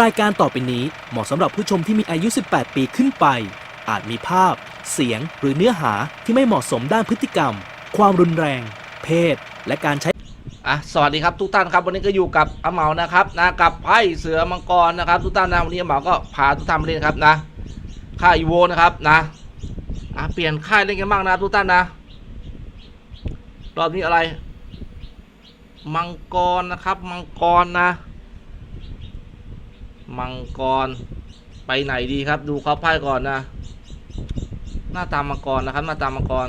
รายการต่อไปนี้เหมาะสำหรับผู้ชมที่มีอายุ 18 ปีขึ้นไป อาจมีภาพ เสียงหรือเนื้อหาที่ไม่เหมาะสมด้านพฤติกรรม ความรุนแรง เพศ และการใช้ อะสวัสดีครับทุกท่านครับวันนี้ก็อยู่กับอาเหมานะครับนะกับไพ่เสือมังกรนะครับ ทุกท่านนะวันนี้อาเหมาก็พาทุกท่านมาเล่นครับนะค่ายอีโวนะครับนะอะเปลี่ยนค่ายเล่นกันบ้างนะครับทุกท่านนะรอบนี้อะไร มังกรนะครับ มังกรนะ มังกรไปไหนดีครับ ดูเขาไพ่ก่อนนะ หน้าตามังกรนะครับ หน้าตามังกร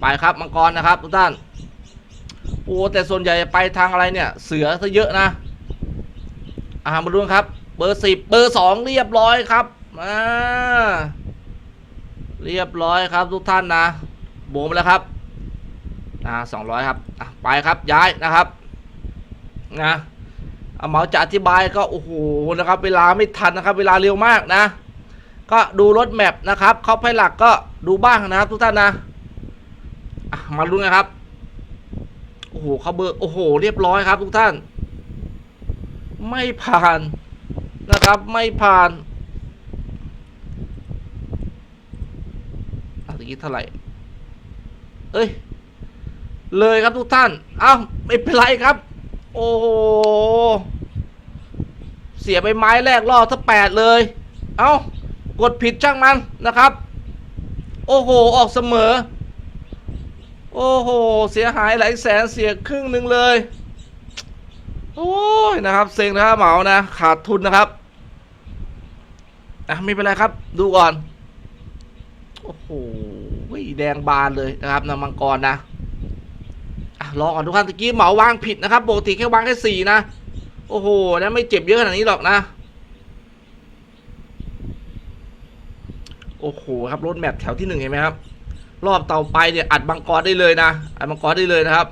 ไปครับมังกรนะครับทุกท่านโอ้แต่ส่วนใหญ่ไปทางอะไรเนี่ย เสือซะเยอะนะอ่ามาดูครับ เบอร์สิบเบอร์สองเรียบร้อยครับอ่าเรียบร้อยครับทุกท่านนะโบกมแล้วครับอ่าสองร้อยครับอะไปครับย้ายนะครับนะ เอาเหมาจะอธิบายก็โอ้โหนะครับ เวลาไม่ทันนะครับ เวลาเร็วมากนะ ก็ดูรถแมพนะครับเขาไพ่หลักก็ดูบ้างนะครับ ทุกท่านนะมาดูนะครับโอ้โหเขาเบอร์โอ้โห เรียบร้อยครับ ทุกท่าน ไม่ผ่านนะครับ ไม่ผ่านอะตะกี้เท่าไหร่ เอ้ย เลยครับทุกท่าน เอ้า ไม่เป็นไรครับ โอ้โห เสียไปไม้แรกรอบถ้าแปดเลย เอ้ากดผิดช่างมันนะครับ โอ้โห ออกเสมอ โอ้โห เสียหายหลายแสนเสียครึ่งหนึ่งเลย โอ้ยนะครับ เซ็งนะครับเหมานะ ขาดทุนนะครับ อะไม่เป็นไรครับ ดูก่อน โอ้โหแดงบานเลยนะครับนำมังกรนะอะรอก่อนทุกท่านตะกี้เหมาวางผิดนะครับปกติแค่วางแค่สี่นะ โอ้โหนะไม่เจ็บเยอะขนาดนี้หรอกนะ โอ้โหครับรถแมพแถวที่หนึ่งเห็นไหมครับ รอบต่อไปเนี่ยอัดมังกรได้เลยนะ อัดมังกรได้เลยนะครับ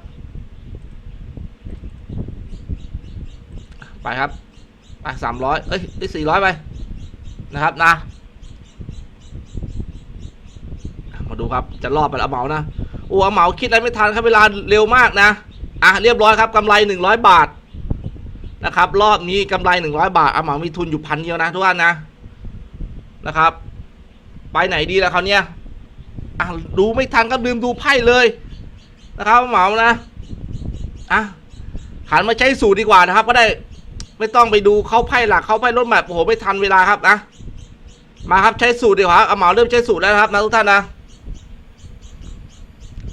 ไปครับ ไปสามร้อยเอ้ยได้สี่ร้อยไปนะครับนะ มาดูครับจะรอบไปแล้วเอาเหมานะโอ้เอาเหมาคิดอะไรไม่ทันครับเวลาเร็วมากนะ อะเรียบร้อยครับกำไรหนึ่งร้อยบาท นะครับ รอบนี้กำไรหนึ่งร้อยบาทเอาหมามีทุนอยู่พันเดียวนะทุกท่านนะนะครับ ไปไหนดีแล่ะคราเนี้ยอะดูไม่ทันก็ลืมดูไพ่เลยนะครับเหมานะอะหันมาใช้สูตรดีกว่านะครับ ก็ได้ไม่ต้องไปดูเข้าไพ่หลักเข้าไพ่รถแมพโอ้โหไม่ทันเวลาครับนะมาครับใช้สูตรดีกว่าเอาเหมาเริ่มใช้สูตรแล้วครับนะทุกท่านนะ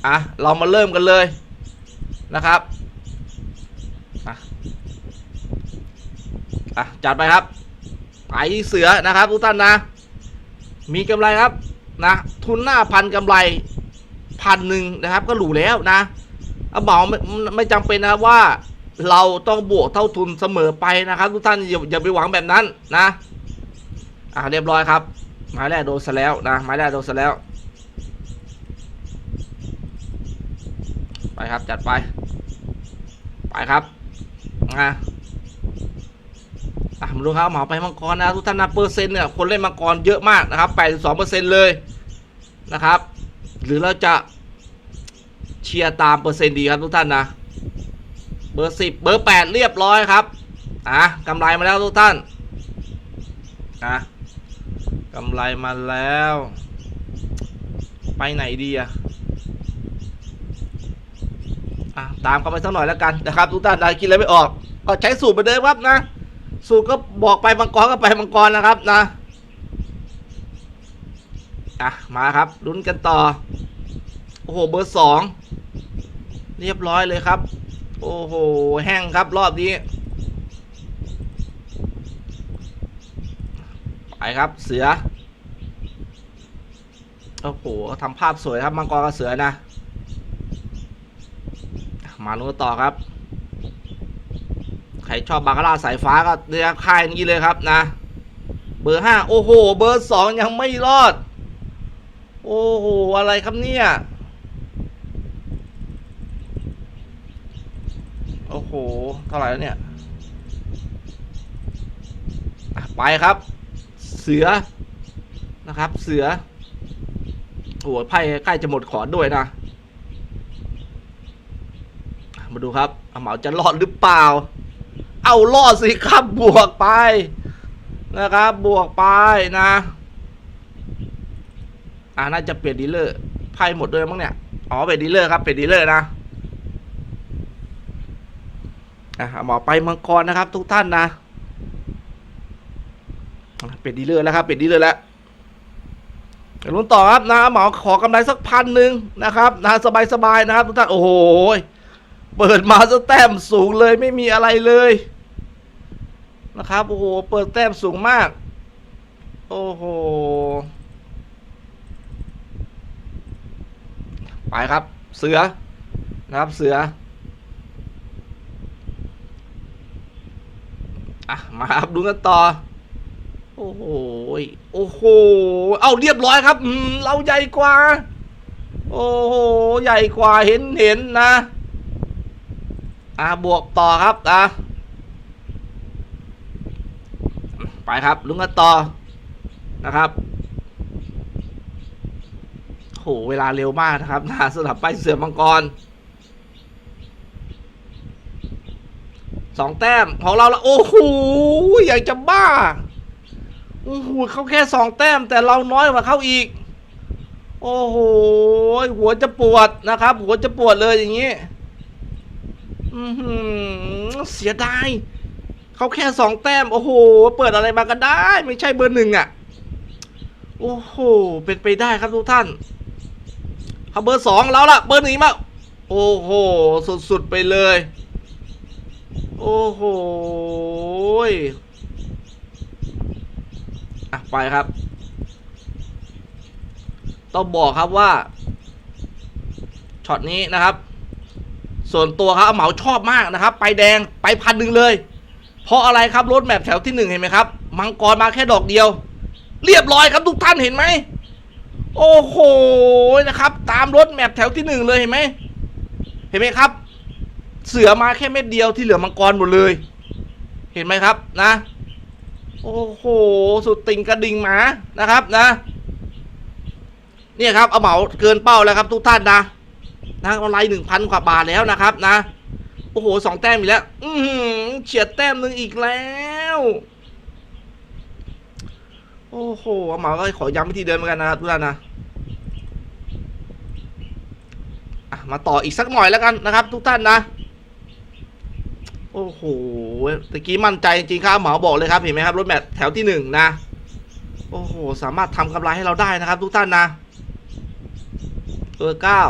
อะเรามาเริ่มกันเลยนะครับอะ อะจัดไปครับไปเสือนะครับทุกท่านนะ มีกำไรครับนะ ทุนหน้าพันกำไรพันหนึ่งนะครับ ก็หรูแล้วนะเอาเหมาไม่ไม่จำเป็นนะว่าเราต้องบวกเท่าทุนเสมอไปนะครับ ทุกท่านอย่าอย่าไปหวังแบบนั้นนะอ่าเรียบร้อยครับไม้แรกโดนซะแล้วนะไม้แรกโดนซะแล้ว ไปครับจัดไป ไปครับอะ อะมาดูครับเหมาไปมังกรนะทุกท่านนะเปอร์เซ็นต์เนี่ยคนเล่นมังกรเยอะมากนะครับ82เปอร์เซ็นต์เลยนะครับ หรือเราจะเชียร์ตามเปอร์เซ็นต์ดีครับทุกท่านนะ เบอร์สิบเบอร์แปดเรียบร้อยครับอะกำไรมาแล้วทุกท่านอะกำไรมาแล้ว ไปไหนดีอะอะตามกันไปสักหน่อยแล้วกันนะครับ ทุกท่านได้คิดอะไรไม่ออกก็ใช้สูตรเหมือนเดิมครับนะ สูตรก็บอกไปมังกรก็ไปมังกรนะครับนะอะมาครับลุ้นกันต่อ โอ้โหเบอร์สองเรียบร้อยเลยครับ โอ้โหแห้งครับรอบนี้ไปครับเสือโอ้โหทำภาพสวยครับมังกรกับเสือนะ มาลุ้นกันต่อครับ ใครชอบบาคาร่าสายฟ้าก็เรียกค่ายนี้เลยครับนะ เบอร์ห้าโอ้โห เบอร์สองยังไม่รอด โอ้โห อะไรครับเนี่ย โอ้โห เท่าไหร่แล้วเนี่ยไปครับ เสือนะครับ เสือโอ้โหไพ่ใกล้จะหมดขอด้วยนะมาดูครับอาเหมาจะรอดหรือเปล่า เอารอดสิครับบวกไป นะครับ บวกไปนะอ่าน่าจะเปลี่ยนดีลเลอร์ไพ่หมดเลยมั้งเนี่ยอ๋อเปลี่ยนดีลเลอร์ครับเปลี่ยนดีลเลอร์นะอะหมอไปมังกรนะครับ ทุกท่านนะเปลี่ยนดีลเลอร์แล้วครับเปลี่ยนดีลเลอร์แล้วเดี๋ยวลุ้นต่อครับนะหมอขอกำไรสักพันหนึ่งนะครับนะสบายๆนะครับ ทุกท่านโอ้โหเปิดมาสแต้มสูงเลยไม่มีอะไรเลย นะครับ โอ้โห เปิดแต้มสูงมาก โอ้โห ไปครับ เสือ นะครับ เสือ อะ มาครับดูกันต่อ โอ้โห โอ้โห เอาเรียบร้อยครับอืมเราใหญ่กว่า โอ้โห ใหญ่กว่าเห็นเห็นนะ อะ บวกต่อครับ อะ ไปครับลุงกันต่อนะครับโหเวลาเร็วมากนะครับนะสำหรับไปเสือมังกรสองแต้มของเราละโอ้โหอยากจะบ้าโอ้โหเขาแค่สองแต้ม แต่เราน้อยกว่าเขาอีก โอ้โหหัวจะปวดนะครับ หัวจะปวดเลยอย่างนี้อือหือเสียดาย เขาแค่สองแต้ม โอ้โห เปิดอะไรมาก็ได้ ไม่ใช่เบอร์หนึ่งอะ โอ้โห เป็นไปได้ครับทุกท่านเอาเบอร์สองแล้วล่ะ เบอร์หนึ่งมาโอ้โห สุดๆไปเลย โอ้โหอะไปครับ ต้องบอกครับว่าช็อตนี้นะครับ ส่วนตัวครับเหมาชอบมากนะครับ ไปแดงไปพันหนึ่งเลย เพราะอะไรครับรถแมพแถวที่หนึ่งเห็นไหมครับ มังกรมาแค่ดอกเดียว เรียบร้อยครับทุกท่านเห็นไหม โอ้โหนะครับ ตามรถแมพแถวที่หนึ่งเลยเห็นไหมเห็นไหมครับ เสือมาแค่เม็ดเดียวที่เหลือมังกรหมดเลย เห็นไหมครับนะ โอ้โหสุดติงกระดิ่งหมานะครับนะเนี่ยครับเอาเหมาเกินเป้าแล้วครับทุกท่านนะนะกำไรหนึ่งพันกว่าบาทแล้วนะครับนะ อ้โหสองแต้มอีกแล้ว อืเฉียดแต้มหนึ่งอีกแล้ว โอ้โหเอาหมาก็ขอย้ำวิธีเดินเหมือนกันนะครับทุกท่านนะมาต่ออีกสักหน่อยแล้วกันนะครับ ทุกท่านนะ โอ้โหตะกี้มั่นใจจริงครับหมาบอกเลยครับเห็นไหมครับรถแมพแถวที่หนึ่งนะ โอ้โห สามารถทำกำไรให้เราได้นะครับ ทุกท่านนะเบอร์เก้า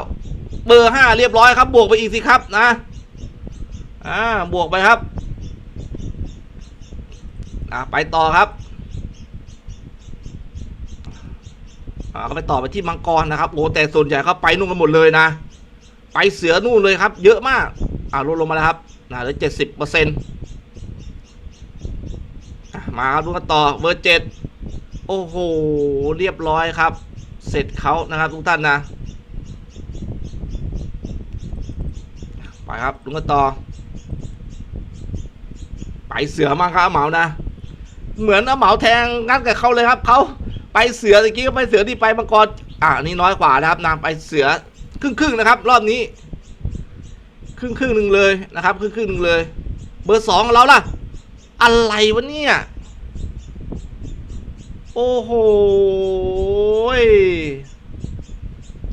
เบอร์ห้าเรียบร้อยครับ บวกไปอีกสิครับนะ อ่าบวกไปครับอ่าไปต่อครับอ่าก็ไปต่อไปที่มังกรนะครับโอ้แต่ส่วนใหญ่เขาไปนู่นกันหมดเลยนะ ไปเสือนู่นเลยครับ เยอะมากอ่าลดลงมาแล้วครับนะเหลือเจ็ดสิบเปอร์เซ็นต์มาครับดูกันต่อเบอร์เจ็ดโอ้โหเรียบร้อยครับ เสร็จเขานะครับทุกท่านนะไปครับลุงกันต่อ ไปเสือมั่งครับอาเหมานะ เหมือนอาเหมาแทงงั้นกับเขาเลยครับเขาไปเสือตะกี้ก็ไปเสือที่ไปมังกรอ่านี่น้อยกว่านะครับนำไปเสือครึ่งครึ่งๆนะครับ รอบนี้ ครึ่งครึ่งหนึ่งเลยนะครับ ครึ่งครึ่งหนึ่งเลย เบอร์สองเราล่ะ อะไรวะเนี่ยโอ้โห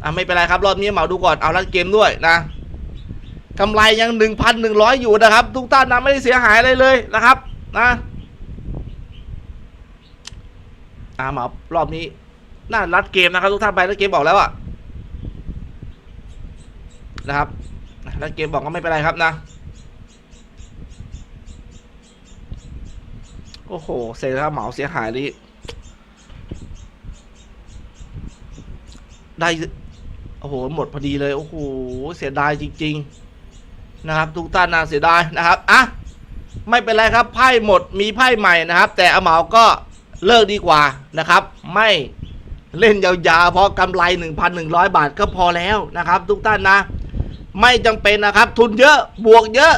อะไม่เป็นไรครับ รอบนี้เหมาดูก่อนเอาลัดเกมด้วยนะ กำไรยังหนึ่งพันหนึ่งร้อยอยู่นะครับ ทุกท่านนะไม่ได้เสียหายอะไรเลยนะครับนะอ่าเหมารอบนี้น่ารัดเกมนะครับ ทุกท่านไปรัดเกมบอกแล้วอะนะครับรัดเกมบอกก็ไม่เป็นไรครับนะ โอ้โหเสียครับเหมาเสียหายนี่ได้โอ้โห หมดพอดีเลย โอ้โห เสียดายจริง ๆ นะครับ ทุกท่านนะเสียดายนะครับอะไม่เป็นไรครับไพ่หมดมีไพ่ใหม่นะครับ แต่อาเหมาก็เลิกดีกว่านะครับ ไม่เล่นยาวๆเพราะกำไร 1,100 บาทก็พอแล้วนะครับ ทุกท่านนะ ไม่จำเป็นนะครับ ทุนเยอะบวกเยอะ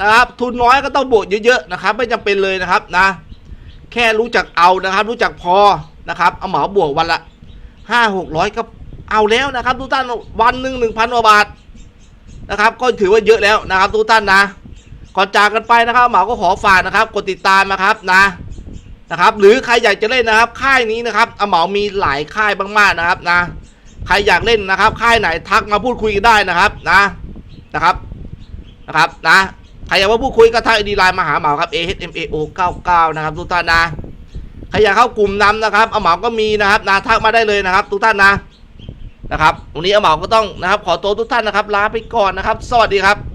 นะครับ ทุนน้อยก็ต้องบวกเยอะๆนะครับ ไม่จำเป็นเลยนะครับนะ แค่รู้จักเอานะครับ รู้จักพอนะครับเอาเหมาบวกวันละห้าหกร้อยก็เอาแล้วนะครับ ทุกท่านวันหนึ่งหนึ่งพันกว่าบาท นะครับ ก็ถือว่าเยอะแล้วนะครับทุกท่านนะก่อนจากกันไปนะครับหมาก็ขอฝากนะครับกดติดตามนะครับนะนะครับ หรือใครอยากจะเล่นนะครับ ค่ายนี้นะครับอาเหมามีหลายค่ายมากๆนะครับนะ ใครอยากเล่นนะครับ ค่ายไหนทักมาพูดคุยกันได้นะครับนะนะครับนะครับนะใครอยากมาพูดคุยก็ทักไอดีไลน์มาหาเหมาครับ a h m a o 99นะครับทุกท่านนะใครอยากเข้ากลุ่มนำนะครับอาเหมาก็มีนะครับนะทักมาได้เลยนะครับทุกท่านนะ นะครับวันนี้อาเหมาก็ต้องนะครับขอตัวทุกท่านนะครับลาไปก่อนนะครับ สวัสดีครับ